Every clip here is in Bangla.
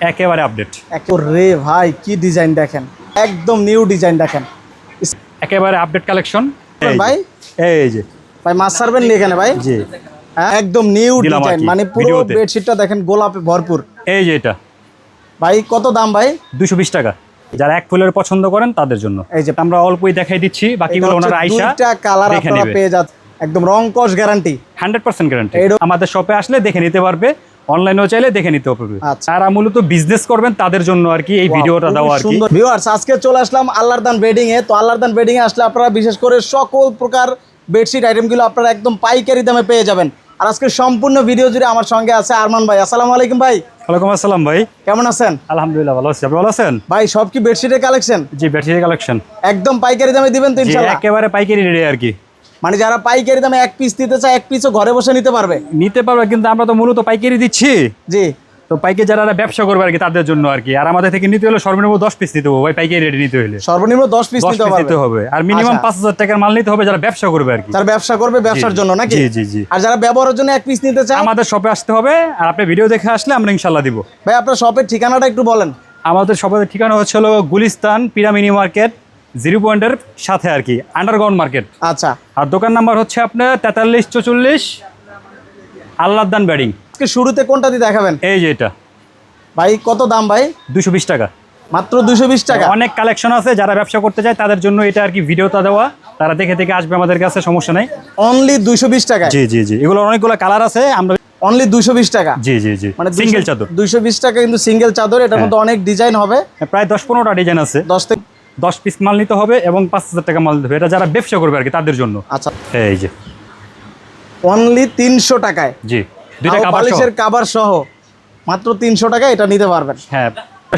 একেবারে আপডেট রে ভাই কি ডিজাইন দেখেন? একদম নিউ ডিজাইন দেখেন। একেবারে আপডেট কালেকশন ভাই? এই যে। ভাই মাছ সারবেন নি এখানে ভাই? জি। হ্যাঁ, একদম নিউ ডিজাইন মানে পুরো বেডশিটটা দেখেন গোলাপে ভরপুর। এই যে এটা। ভাই কত দাম ভাই? দুশো বিশ টাকা। যারা এক ফুলের পছন্দ করেন তাদের জন্য। এই যে। আমরা অল্পই দেখাই দিচ্ছি বাকিগুলো ওনারা আইসা দুইটা কালার আপনারা পেয়ে যাচ্ছেন। একদম রং কস গ্যারান্টি হান্ড্রেড পার্সেন্ট গ্যারান্টি এইরকম- আমাদের শপে আসলে দেখে নিতে পারবে। অনলাইনেও চাইলে দেখে নিতে পারবে। আচ্ছা। যারা মূলত বিজনেস করবেন তাদের জন্য আর কি এই ভিডিওটা দেওয়া আর কি। ভিউয়ার্স আজকে চলে আসলাম আল্লাহর দান বেডিং এ। তো আল্লাহর দান বেডিং এ আসলে আপনারা বিশেষ করে সকল প্রকার বেডশিট আইটেমগুলো আপনারা একদম পাইকারি দামে পেয়ে যাবেন। আর আজকে সম্পূর্ণ ভিডিও জুড়ে আমার সঙ্গে আছে আরমান ভাই। আসসালামু আলাইকুম ভাই। ওয়ালাইকুম আসসালাম ভাই। কেমন আছেন? আলহামদুলিল্লাহ ভালো আছি। আপনি ভালো আছেন? ভাই সব কি বেডশিটের কালেকশন জি বেডশিটের কালেকশন একদম পাইকারি দামে দিবেন তো ইনশাআল্লাহ একেবারে পাইকারি রেডি আর কি। মানে যারা পাইকারি দামে এক পিস নিতে চায় এক পিসও ঘরে বসে নিতে পারবে। নিতে পারবে কিন্তু আমরা তো মূলত পাইকারি দিচ্ছি। জি। তো পাইকারি যারা ব্যবসা করবে আর কি তাদের জন্য আর কি। আর আমাদের থেকে নিতে হলে সর্বনিম্ন দশ পিস নিতে হবে ভাই পাইকারি রেডি নিতে হলে। সর্বনিম্ন দশ পিস নিতে হবে। আর মিনিমাম আচ্ছা। পাঁচ হাজার টাকার মাল নিতে হবে যারা ব্যবসা করবে আর কি। যারা ব্যবসা করবে ব্যবসার জন্য নাকি? জি, জি, জি। আর যারা ব্যবহারের জন্য এক পিস নিতে চায়? আমাদের শপে আসতে হবে আর আপনি ভিডিও দেখে আসলে আমরা ইনশাল্লাহ দিব। ভাই আপনার শপের ঠিকানাটা একটু বলেন। আমাদের শপের ঠিকানা হচ্ছে হলো গুলিস্তান পিরামিনি মার্কেট জিরো পয়েন্টের সাথে আর কি আন্ডারগ্রাউন্ড মার্কেট আচ্ছা। আর দোকান নাম্বার হচ্ছে আপনার তেতাল্লিশ চৌচল্লিশ আল্লাহদান ব্যাডিং শুরুতে কোনটা দিয়ে দেখাবেন? এই যে এটা। ভাই কত দাম ভাই? দুশো বিশ টাকা। মাত্র দুশো বিশ টাকা? অনেক কালেকশন আছে যারা ব্যবসা করতে চায় তাদের জন্য এটা আর কি ভিডিওটা দেওয়া। তারা দেখে দেখে আসবে আমাদের কাছে সমস্যা নেই। অনলি দুশো বিশ টাকা জি জি জি। এগুলো অনেকগুলো কালার আছে আমরা অনলি দুশো বিশ টাকা? জি জি জি। মানে সিঙ্গেল চাদর। দুশো বিশ টাকা কিন্তু সিঙ্গেল চাদর এটার মধ্যে অনেক ডিজাইন হবে। প্রায় দশ পনেরোটা ডিজাইন আছে। দশ থেকে দশ পিস মাল নিতে হবে এবং পাঁচ হাজার টাকা মাল নিতে হবে। এটা যারা ব্যবসা করবে আর কি তাদের জন্য। আচ্ছা। এই যে। অনলি তিনশো টাকায়। জি দুইটা। বালিশের কাবার সহ। মাত্র তিনশো টাকা এটা নিতে পারবেন। হ্যাঁ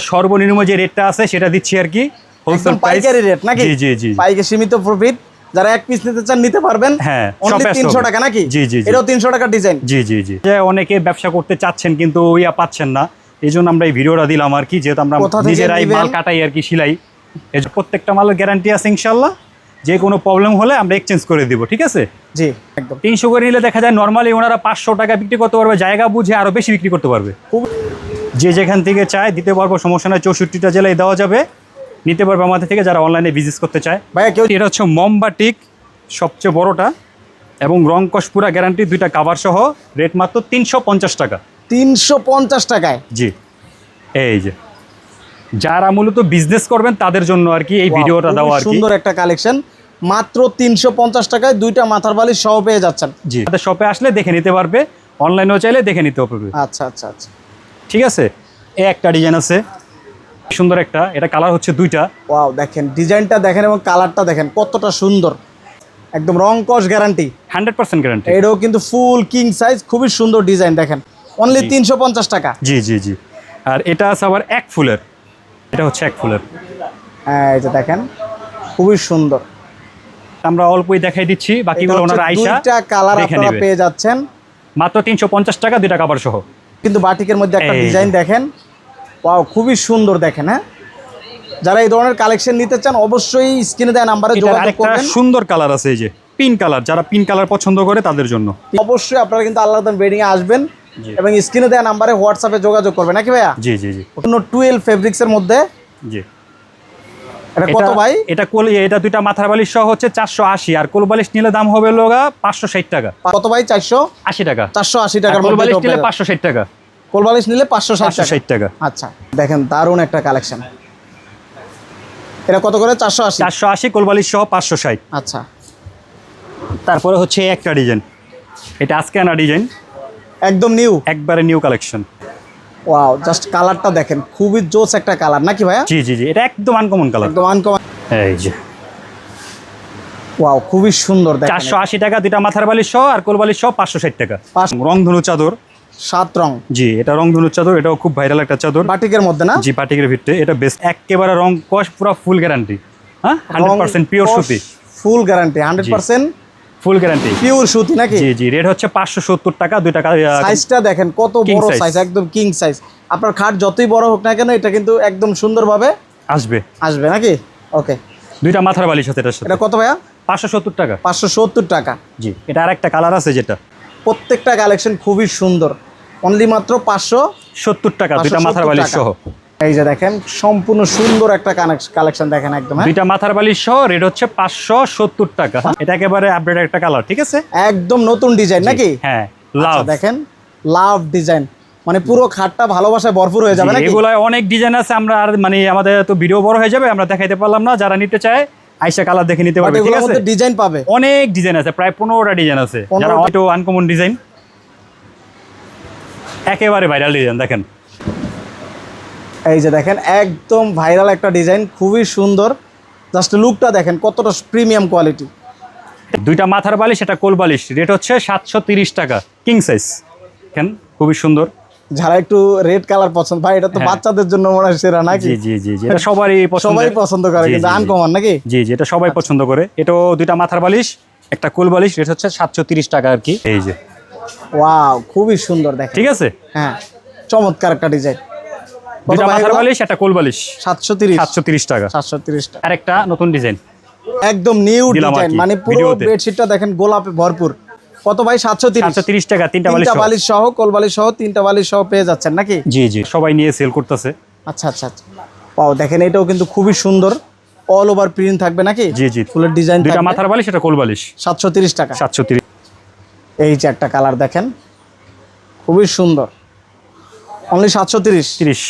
সর্বনিম্ন যে রেটটা আছে সেটা দিচ্ছি আর কি। হোলসেল পাইকারি রেট নাকি? জি জি জি পাইকারি সীমিত প্রফিট যারা এক পিস নিতে চান নিতে পারবেন। হ্যাঁ, অনলি shop এ তিনশো আসতে টাকা নাকি? জি, জি। এটাও তিনশো টাকা ডিজাইন জি জি জি। যে অনেকে ব্যবসা করতে চাচ্ছেন কিন্তু ইয়া পাচ্ছেন না। এই জন্য আমরা এই ভিডিওটা দিলাম আর কি যেহেতু আমরা নিজেরাই মাল কাটাই আর কি সিলাই। এই যে প্রত্যেকটা মালের গ্যারান্টি আছে ইনশাল্লাহ যে কোনো প্রবলেম হলে আমরা এক্সচেঞ্জ করে দিব ঠিক আছে? জি একদম। তিনশো করে নিলে দেখা যায় নর্মালি ওনারা পাঁচশো টাকা বিক্রি করতে পারবে জায়গা বুঝে আরও বেশি বিক্রি করতে পারবে। যে যেখান থেকে চায় দিতে পারব সমস্যা নয় চৌষট্টিটা জেলায় দেওয়া যাবে। নিতে পারবে আমাদের থেকে যারা অনলাইনে বিজনেস করতে চায়। ভাইয়া কেউ এটা হচ্ছে মমবাটিক সবচেয়ে বড়টা এবং রং কস পুরা গ্যারান্টি দুইটা কাভার সহ রেট মাত্র তিনশো পঞ্চাশ টাকা। তিনশো পঞ্চাশ টাকায়? জি এই যে। যারা মূলত বিজনেস করবেন তাদের জন্য আর কি এই ভিডিওটা দেওয়া আর কি। সুন্দর একটা কালেকশন মাত্র তিনশো পঞ্চাশ টাকায় দুইটা মাথার বালিশ সহ পেয়ে যাচ্ছেন। জি। আমাদের শপে আসলে দেখে নিতে পারবে অনলাইনেও চাইলে দেখে নিতে পারবে। আচ্ছা আচ্ছা আচ্ছা। ঠিক আছে? এ একটা ডিজাইন আছে। সুন্দর একটা এটা কালার হচ্ছে দুইটা। ওয়াও দেখেন ডিজাইনটা দেখেন এবং কালারটা দেখেন কতটা সুন্দর। একদম রং কস গ্যারান্টি হান্ড্রেড পার্সেন্ট গ্যারান্টি এটাও কিন্তু ফুল কিং সাইজ খুবই সুন্দর ডিজাইন দেখেন। অনলি তিনশো পঞ্চাশ টাকা। জি জি জি। আর এটা আছে আবার এক ফুলের। এটা হচ্ছে এক ফুলের। হ্যাঁ এই যে দেখেন খুবই সুন্দর। আমরা অল্পই দেখাই দিচ্ছি বাকিগুলো ওনারা আইসা দুইটা কালার আপনারা পেয়ে যাচ্ছেন। মাত্র তিনশো পঞ্চাশ টাকা দুইটা কাবার সহ। কিন্তু বাটিকের মধ্যে একটা ডিজাইন দেখেন। ওয়াও খুবই সুন্দর দেখেন হ্যাঁ? যারা এই ধরনের কালেকশন নিতে চান অবশ্যই স্ক্রিনে দেওয়া নাম্বারে এটা যোগাযোগ আরেকটা করবেন। সুন্দর কালার আছে এই যে পিন কালার যারা পিন কালার পছন্দ করে তাদের জন্য। অবশ্যই আপনারা কিন্তু আল্লাহ বেডিং এ আসবেন। এবং স্ক্রিনে দেওয়া নাম্বারে হোয়াটসঅ্যাপে যোগাযোগ করবে। নাকি ভাইয়া? জি জি জি। টুয়েলভ ফেব্রিক্সের মধ্যে? জি। এটা কত এটা- ভাই? এটা কোল এটা দুইটা মাথার বালিশ সহ হচ্ছে চারশো আশি। আর কোল বালিশ নিলে দাম হবে লোগা টাকা। কত ভাই? টাকা। চারশো আশি আর কোল বালিশ নিলে পেয়ে পাঁচশো ষাট টাকা। কোল বালিশ নিলে পাঁচশো ষাট পাঁচশো টাকা ষাট টাকা। আচ্ছা দেখেন দারুণ একটা কালেকশন। এটা কত করে? কোল বালিশ সহ আচ্ছা। তারপরে হচ্ছে একটা ডিজাইন। এটা আজকে আনা ডিজাইন। একদম নিউ একবারে নিউ কালেকশন ওয়াও জাস্ট কালারটা দেখেন খুবই জোস একটা কালার নাকি ভাইয়া? জি জি জি এটা একদম আনকমন কালার একদম আনকমন এই যে। ওয়াও খুবই সুন্দর দেখেন চারশো আশি টাকা দুইটা মাথার বালিশ সহ আর কোল বালিশ সহ পাঁচশো ষাট টাকা। পাঁচ- রংধনু চাদর। সাত রং। জি এটা রং ধনু চাদর এটাও খুব ভাইরাল একটা চাদর। বাটিকের মধ্যে না? জি পাটিকের ভিত্তে এটা বেস্ট একেবারে রং কস পুরো ফুল গ্যারান্টি হ্যাঁ? হান্ড্রেড পার্সেন্ট পিওর সুতি। Full guarantee hundred percent full guarantee pure সুতি নাকি? জি জি রেট হচ্ছে পাঁচশো সত্তর টাকা দুই টাকা সাইজটা দেখেন কত বড় সাইজ একদম কিং সাইজ আপনার খাট যতই বড় হোক না কেন এটা কিন্তু একদম সুন্দরভাবে আসবে। আসবে নাকি? ওকে দুইটা মাথার বালিশ সাথে সাথে। এটা কত ভাইয়া? পাঁচশো সত্তর টাকা। পাঁচশো সত্তর টাকা। জি এটা আর একটা কালার আছে যেটা। প্রত্যেকটা কালেকশন খুবই সুন্দর। অনলি মাত্র পাঁচশো সত্তর টাকা দুইটা মাথার বালিশ সহ। এই যে দেখেন সম্পূর্ণ সুন্দর একটা কালেকশন দেখেন একদম হ্যাঁ? দুইটা মাথার বালিশ সহ রেট হচ্ছে পাঁচশো সত্তর টাকা। এটা একেবারে আপডেট একটা কালার ঠিক আছে? একদম নতুন ডিজাইন নাকি? হ্যাঁ আচ্ছা, লাভ দেখেন লাভ ডিজাইন মানে পুরো খাটটা ভালোবাসায় ভরপুর হয়ে যাবে এগুলো অনেক ডিজাইন আছে আমরা আর মানে আমাদের তো ভিডিও বড় হয়ে যাবে আমরা দেখাইতে পারলাম না যারা নিতে চায় আইসা কালার দেখে নিতে পারবে ঠিক আছে? ডিজাইন পাবে। অনেক ডিজাইন আছে প্রায় পনেরোটা ডিজাইন আছে যারা হয়তো আনকমন ডিজাইন একেবারে ভাইরাল ডিজাইন দেখেন। এই যে দেখেন একদম ভাইরাল একটা ডিজাইন খুবই সুন্দর। জাস্ট লুকটা দেখেন কতটা প্রিমিয়াম কোয়ালিটি দুইটা মাথার বালিশ এটা কোল বালিশ। রেট হচ্ছে সাতশো টাকা কিং সাইজ দেখেন খুবই সুন্দর। যারা একটু রেড কালার পছন্দ ভাই এটা তো হ্যাঁ। বাচ্চাদের জন্য মনে হয় সেরা নাকি? জি জি জি এটা সবারই পছন্দ সবাই পছন্দ করে কিন্তু আনকমন নাকি? জি জি এটা সবাই পছন্দ করে। এটাও দুইটা মাথার বালিশ একটা কোল বালিশ রেট হচ্ছে সাতশো টাকা আর কি। এই যে। ওয়াও খুবই সুন্দর দেখেন। ঠিক আছে? হ্যাঁ চমৎকার একটা ডিজাইন মাথার বালিশ একটা কোল বালিশ। সাতশো তিরিশ। সাতশো তিরিশ টাকা। সাতশো তিরিশ টাকা। আর একটা নতুন ডিজাইন। একদম নিউ ডিজাইন মানে পুরো বেডশিটটা দেখেন গোলাপে ভরপুর। কত ভাই? সাতশো তিরিশ। সাতশো তিরিশ টাকা তিনটা বালিশ তিনটা সহ। বালিশ সহ কোল বালিশ সহ তিনটা বালিশ সহ পেয়ে যাচ্ছেন নাকি? জি জি সবাই নিয়ে সেল করতেছে। আচ্ছা আচ্ছা আচ্ছা। পাও দেখেন এটাও কিন্তু খুবই সুন্দর। অল ওভার প্রিন্ট থাকবে নাকি? জি জি। ফুলের ডিজাইন দুইটা মাথার বালিশ এটা কোল বালিশ। সাতশো তিরিশ টাকা। সাতশো তিরিশ। এই যে একটা কালার দেখেন। খুবই সুন্দর। অনলি সাতশো তিরিশ। তিরিশ।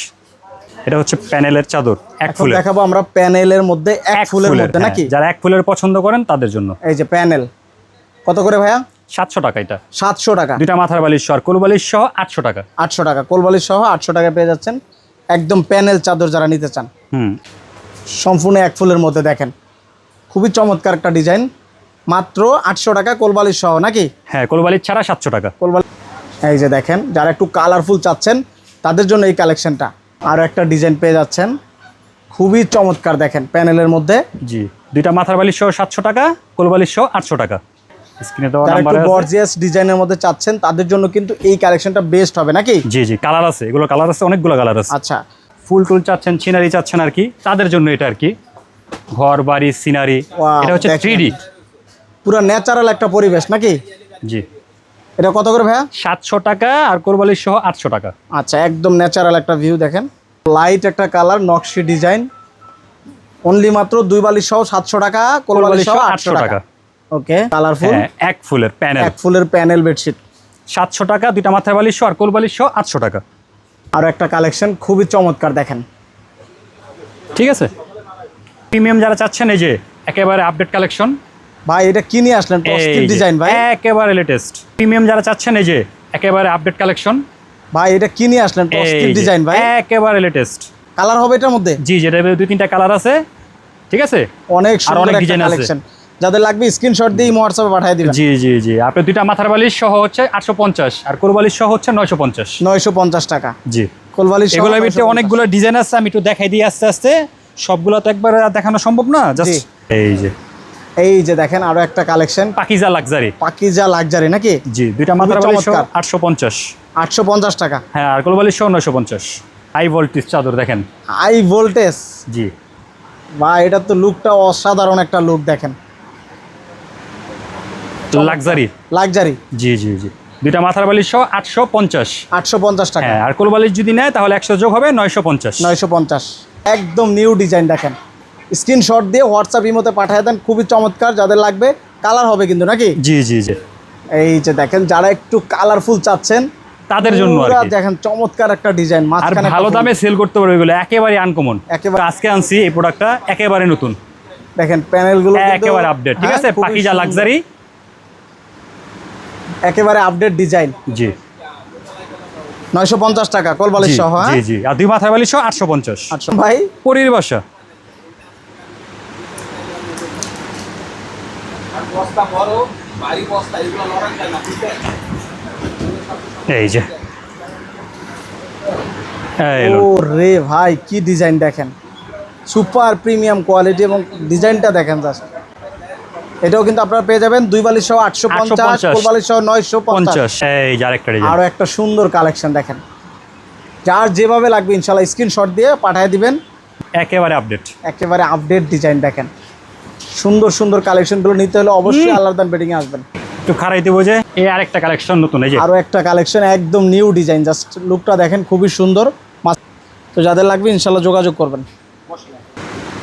এটা হচ্ছে প্যানেলের চাদর এক ফুলের। দেখাবো আমরা প্যানেলের মধ্যে এক ফুলের মধ্যে হ্যাঁ, নাকি? যারা এক ফুলের পছন্দ করেন তাদের জন্য। এই যে প্যানেল। কত করে ভাইয়া? সাতশো টাকা এটা। সাতশো টাকা। দুইটা মাথার বালিশ সহ আর কোল বালিশ সহ আটশো টাকা। আটশো টাকা। কোলবালিশ সহ আটশো টাকা পেয়ে যাচ্ছেন। একদম প্যানেল চাদর যারা নিতে চান। হুম। সম্পূর্ণ এক ফুলের মধ্যে দেখেন। খুবই চমৎকার একটা ডিজাইন। মাত্র আটশো টাকা কোলবালিশ সহ নাকি? হ্যাঁ কোল বালিশ ছাড়া সাতশো টাকা। কোলবালিশ এই যে দেখেন যারা একটু কালারফুল চাচ্ছেন তাদের জন্য এই কালেকশনটা। আরও একটা ডিজাইন পেয়ে যাচ্ছেন। খুবই চমৎকার দেখেন প্যানেলের মধ্যে। জি দুইটা মাথার বালিশ সহ সাতশো টাকা কোল বালিশ সহ আটশো টাকা। স্ক্রিনে দেওয়া নাম্বার একটু গর্জিয়াস ডিজাইনের মধ্যে চাচ্ছেন তাদের জন্য কিন্তু এই কালেকশনটা বেস্ট হবে নাকি? জি জি কালার আছে এগুলো কালার আছে অনেকগুলো কালার আছে। আচ্ছা। ফুল টুল চাচ্ছেন সিনারি চাচ্ছেন আর কি তাদের জন্য এটা আর কি। ঘর বাড়ি সিনারি এটা হচ্ছে দেখেন। থ্রি পুরো ন্যাচারাল একটা পরিবেশ নাকি? জি। এটা কত করে ভাইয়া? সাতশো টাকা আর কোরবালিশ সহ আটশো টাকা। আচ্ছা একদম ন্যাচারাল একটা ভিউ দেখেন। লাইট একটা কালার নকশি ডিজাইন অনলি মাত্র দুই বালিশ সহ সাতশো টাকা কোলবালিশ সহ আটশো টাকা। ওকে কালারফুল হ্যাঁ এক ফুলের প্যানেল এক ফুলের প্যানেল বেডশিট সাতশো টাকা দুইটা মাথার বালিশ সহ আর কোরবালিশ সহ আটশো টাকা। আর একটা কালেকশন খুবই চমৎকার দেখেন। ঠিক আছে? প্রিমিয়াম যারা চাচ্ছেন এই যে একেবারে আপডেট কালেকশন ভাই এটা কি নিয়ে আসলেন? ডিজাইন ভাই। একেবারে লেটেস্ট প্রিমিয়াম যারা চাচ্ছেন এই যে একেবারে আপডেট কালেকশন ভাই এটা কি নিয়ে আসলেন? ডিজাইন ভাই। একেবারে লেটেস্ট কালার হবে এটার মধ্যে? জি যেটা দুই তিনটা কালার আছে। ঠিক আছে? অনেক সুন্দর অনেক ডিজাইন। কালেকশন যাদের লাগবে স্ক্রিনশট দিয়ে হোয়াটসঅ্যাপে পাঠিয়ে দিবেন। জি জি জি। আপনি দুইটা মাথার বালিশ সহ হচ্ছে আটশো পঞ্চাশ আর কোরবালিশ সহ হচ্ছে নয়শো পঞ্চাশ। নয়শো পঞ্চাশ টাকা। জি। কোলবালিশ সহ এগুলোর ভিতরে অনেকগুলো ডিজাইন আছে আমি একটু দেখাই দিই আস্তে আস্তে। সবগুলো তো একবার দেখানো সম্ভব না জাস্ট এই যে। এই যে দেখেন আরও একটা collection Pakiza luxury Pakiza luxury নাকি? জি দুইটা সহ চমৎকার। আটশো পঞ্চাশ। আটশো পঞ্চাশ টাকা। হ্যাঁ আর সহ নয়শো পঞ্চাশ। হাই ভোল্টেজ চাদর দেখেন। হাই ভোল্টেজ জি। বা এটা তো লুকটা অসাধারণ একটা লুক দেখেন। লাক্সারি লাক্সারি জি জি জি। দুইটা মাথার বালিশ সহ আটশো পঞ্চাশ। আটশো পঞ্চাশ টাকা। হ্যাঁ আর কোরবালিশ যদি নেয় তাহলে একশো যোগ হবে নয়শো পঞ্চাশ। নয়শো পঞ্চাশ। একদম নিউ ডিজাইন দেখেন। স্ক্রিনশট দিয়ে হোয়াটসঅ্যাপ ইমোতে পাঠিয়ে দেন খুবই চমৎকার যাদের লাগবে কালার হবে কিন্তু নাকি? জি জি জি। এই যে দেখেন যারা একটু কালারফুল চাচ্ছেন তাদের জন্য। দেখেন চমৎকার একটা ডিজাইন আর মাঝখানে ভালো দামে সেল করতে পারবে এগুলো একেবারে আনকমন একেবারে- আজকে আনছি এই প্রোডাক্টটা একেবারে নতুন। দেখেন প্যানেলগুলো একেবারে আপডেট ঠিক হ্যাঁ, আছে খুবই পাকিজা লাক্সারি একেবারে আপডেট ডিজাইন জি। নয়শো পঞ্চাশ টাকা কলবালিশ সহ হ্যাঁ? জি জি। আর দুই মাথার বালিশ আটশো পঞ্চাশ। আচ্ছা ভাই? পরির বাসা। এই যে। এই ও লো। রে ভাই কি ডিজাইন দেখেন? সুপার প্রিমিয়াম কোয়ালিটি এবং ডিজাইনটা দেখেন জাস্ট এটাও কিন্তু আপনারা পেয়ে যাবেন দুই বালিশ সহ আটশো পঞ্চাশ 850 কোলবালিশ সহ নয়শো পঞ্চাশ। পঞ্চাশ এই যে আরেকটা ডিজাইন আরও একটা সুন্দর কালেকশন দেখেন। যার যেভাবে লাগবে ইনশাল্লাহ স্ক্রিনশট দিয়ে পাঠিয়ে দিবেন। একেবারে আপডেট একেবারে আপডেট ডিজাইন দেখেন। সুন্দর সুন্দর কালেকশনগুলো নিতে হলে অবশ্যই আল্লাহদান বেডিংয়ে আসবেন। একটু খারাই দেবো যে এই আরেকটা কালেকশন নতুন এই যে। আরও একটা কালেকশন একদম নিউ ডিজাইন জাস্ট লুকটা দেখেন খুবই সুন্দর। তো যাদের লাগবে ইনশাল্লাহ যোগাযোগ করবেন।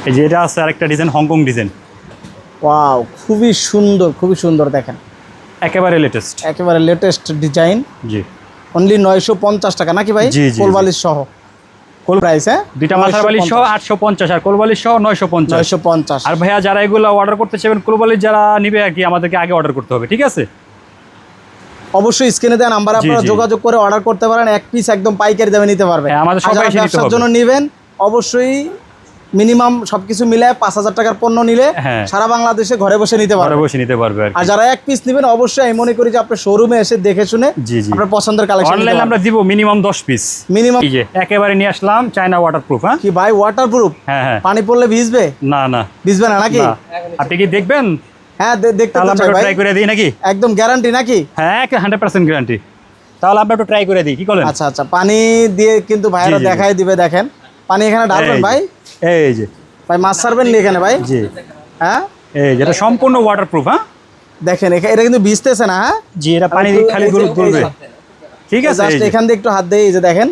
এই যে এটা আছে আরেকটা ডিজাইন হংকং ডিজাইন ওয়াও খুবই সুন্দর খুবই সুন্দর দেখেন। একেবারে লেটেস্ট একেবারে লেটেস্ট ডিজাইন জি। অনলি নয়শো পঞ্চাশ টাকা নাকি ভাই। কোলবালিশ সহ। কোল প্রাইস হ্যাঁ? দুইটা মাথার বালিশ সহ আটশো পঞ্চাশ আর কোলবালিশ সহ নয়শো পঞ্চাশ। নয়শো পঞ্চাশ। আর ভাইয়া যারা এগুলো অর্ডার করতে চাইবেন কোলবালিশ যারা নিবে আর কি আমাদেরকে আগে অর্ডার করতে হবে ঠিক আছে? অবশ্যই স্ক্রিনে দেওয়া নাম্বার আপনারা যোগাযোগ করে অর্ডার করতে পারেন এক পিস একদম পাইকারি দামে নিতে পারবেন। হ্যাঁ, আমাদের সবাই জন্য নেবেন অবশ্যই মিনিমাম সবকিছু মিলে পাঁচ হাজার টাকার পণ্য নিলে হ্যাঁ। সারা বাংলাদেশে ঘরে বসে নিতে পারবে। বসে নিতে পারবে আর যারা এক পিস নেবেন অবশ্যই আমি মনে করি যে আপনার শোরুমে এসে দেখে শুনে। আপনার পছন্দের কালেকশন অনলাইন আমরা দিব মিনিমাম দশ পিস মিনিমাম এই যে একেবারে নিয়ে আসলাম চায়না ওয়াটারপ্রুফ হ্যাঁ? কি ভাই ওয়াটারপ্রুফ হ্যাঁ হ্যাঁ। পানি পড়লে ভিজবে? না না। ভিজবে না নাকি? আপনি কি দেখবেন? হ্যাঁ দেখতে চাই ভাই। ট্রাই করে দিই নাকি? একদম গ্যারান্টি নাকি? হ্যাঁ হান্ড্রেড পার্সেন্ট গ্যারান্টি তাহলে আমরা একটু ট্রাই করে দিই কি করেন? আচ্ছা আচ্ছা। পানি দিয়ে কিন্তু ভাইরা। দেখাই দিবে দেখেন। পানি এখানে ঢালবেন ভাই। এই যে। ভাই মাছ ছাড়বেন এখানে ভাই? জি। হ্যাঁ? এই যেটা সম্পূর্ণ ওয়াটারপ্রুফ হ্যাঁ? দেখেন এটা কিন্তু ভিজতেছে না হ্যাঁ? জি এটা পানি খালি এই ঠিক আছে জাস্ট এখান দিয়ে একটু হাত দিয়ে এই যে দেখেন।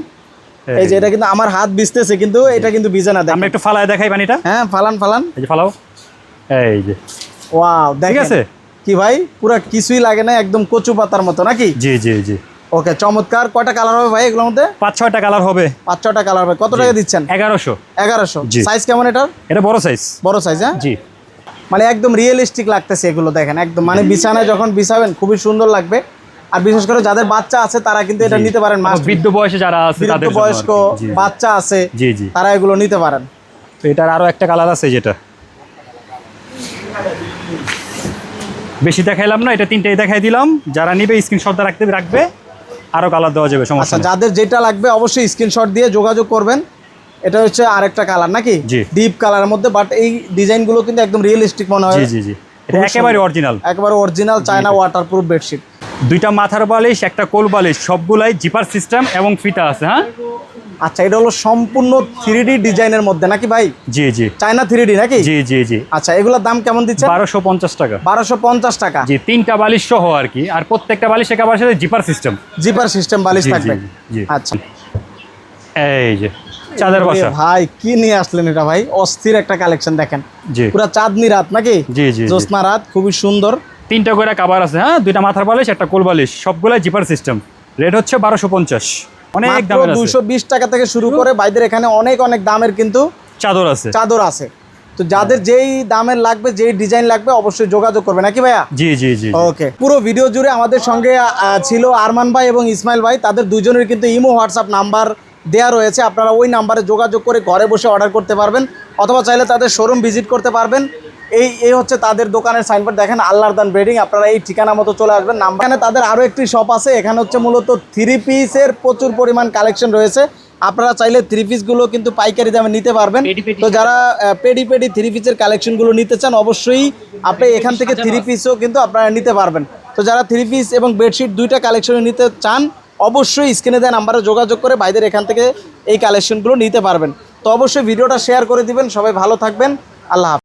এই যে এটা কিন্তু আমার হাত ভিজতেছে কিন্তু এটা কিন্তু ভিজে না দেখেন। আমরা একটু ফালায় দেখাই পানিটা। হ্যাঁ ফালান ফালান। এই যে ফালাও। এই যে। ওয়াও ঠিক আছে? কি ভাই? পুরো কিছুই লাগে না একদম কচু পাতার মতো নাকি? জি জি জি। ওকে চমৎকার। কয়টা কালার হবে ভাই এগুলোর মধ্যে? পাঁচ ছয়টা কালার হবে। পাঁচ ছটা কালার হবে। কত টাকা দিচ্ছেন? এগারোশো। এগারোশো। সাইজ কেমন এটার? এটা বড় সাইজ বড় সাইজ হ্যাঁ? জি। মানে একদম রিয়েলিস্টিক লাগতেছে এগুলো দেখেন একদম। মানে বিছানায় যখন বিছাবেন খুবই সুন্দর লাগবে। আর বিশেষ করে যাদের বাচ্চা আছে তারা কিন্তু এটা নিতে পারেন বৃদ্ধ বয়সে যারা আছে বৃদ্ধ তাদের বয়স্ক বাচ্চা আছে জি জি। তারা এগুলো নিতে পারেন। তো এটার আরও একটা কালার আছে যেটা। বেশি দেখাইলাম না এটা তিনটেই দেখাই দিলাম। যারা নিবে স্ক্রিনশটটা রাখতে রাখবে। আরও কালার দেওয়া যাবে সমস্যা আচ্ছা যাদের যেটা লাগবে অবশ্যই স্ক্রিনশট দিয়ে যোগাযোগ করবেন। এটা হচ্ছে আরেকটা কালার নাকি? জি। ডিপ কালারের মধ্যে বাট এই ডিজাইনগুলো কিন্তু একদম রিয়েলিস্টিক মনে হয়। জি জি জি। এটা একেবারে অরিজিনাল একবারে অরিজিনাল চায়না ওয়াটারপ্রুফ বেডশিট দুইটা মাথার বালিশ একটা কোল বালিশ সবগুলাই জিপার সিস্টেম এবং ফিতা আছে হ্যাঁ? আচ্ছা এটা হলো সম্পূর্ণ থ্রি ডি ডিজাইনের মধ্যে নাকি ভাই? জি জি। চায়না থ্রি ডি নাকি? জি জি জি। আচ্ছা এগুলোর দাম কেমন দিচ্ছে? বারোশো পঞ্চাশ টাকা। বারোশো পঞ্চাশ টাকা। জি তিনটা বালিশ সহ আর কি আর প্রত্যেকটা বালিশ একেবারে সাথে জিপার সিস্টেম। জিপার সিস্টেম বালিশ থাকবে। জি। আচ্ছা। এই যে চাঁদের বাসা। ভাই কি নিয়ে আসলেন এটা ভাই? অস্থির একটা কালেকশন দেখেন। জি। পুরা চাঁদনি রাত নাকি? জি জি জি। জ্যোৎস্না রাত খুবই সুন্দর। তিনটা করে কাবার আছে হ্যাঁ? দুইটা মাথার বালিশ একটা কোল বালিশ সবগুলাই জিপার সিস্টেম। রেট হচ্ছে বারোশো পঞ্চাশ। অনেক দুইশো বিশ টাকা থেকে শুরু করে বাইদের এখানে অনেক অনেক দামের কিন্তু চাদর আছে। চাদর আছে। তো যাদের যেই দামের লাগবে যেই ডিজাইন লাগবে অবশ্যই যোগাযোগ করবে নাকি ভাইয়া? জি জি জি ওকে। পুরো ভিডিও জুড়ে আমাদের সঙ্গে ছিল আরমান ভাই এবং ইসমাইল ভাই। তাদের দুজনের কিন্তু ইমো হোয়াটসঅ্যাপ নাম্বার দেয়া রয়েছে। আপনারা ওই নাম্বারে যোগাযোগ করে ঘরে বসে অর্ডার করতে পারবেন অথবা চাইলে তাদের শোরুম ভিজিট করতে পারবেন। এই এই হচ্ছে তাদের দোকানের সাইনবোর্ড দেখেন আল্লাহর দান বেডিং আপনারা এই ঠিকানা মতো চলে আসবেন। নাম্বার এখানে তাদের আরও একটি শপ আছে এখানে হচ্ছে মূলত থ্রি পিসের প্রচুর পরিমাণ কালেকশন রয়েছে। আপনারা চাইলে থ্রি পিসগুলো কিন্তু পাইকারি দামে নিতে পারবেন। তো যারা পেডি পেডি থ্রি পিসের কালেকশনগুলো নিতে চান অবশ্যই আপনি এখান থেকে থ্রি পিসও কিন্তু আপনারা নিতে পারবেন। তো যারা থ্রি পিস এবং বেডশিট দুইটা কালেকশন নিতে চান অবশ্যই স্ক্রিনে দেওয়া নাম্বারে যোগাযোগ করে বাইদের এখান থেকে এই কালেকশনগুলো নিতে পারবেন। তো অবশ্যই ভিডিওটা শেয়ার করে দিবেন। সবাই ভালো থাকবেন। আল্লাহ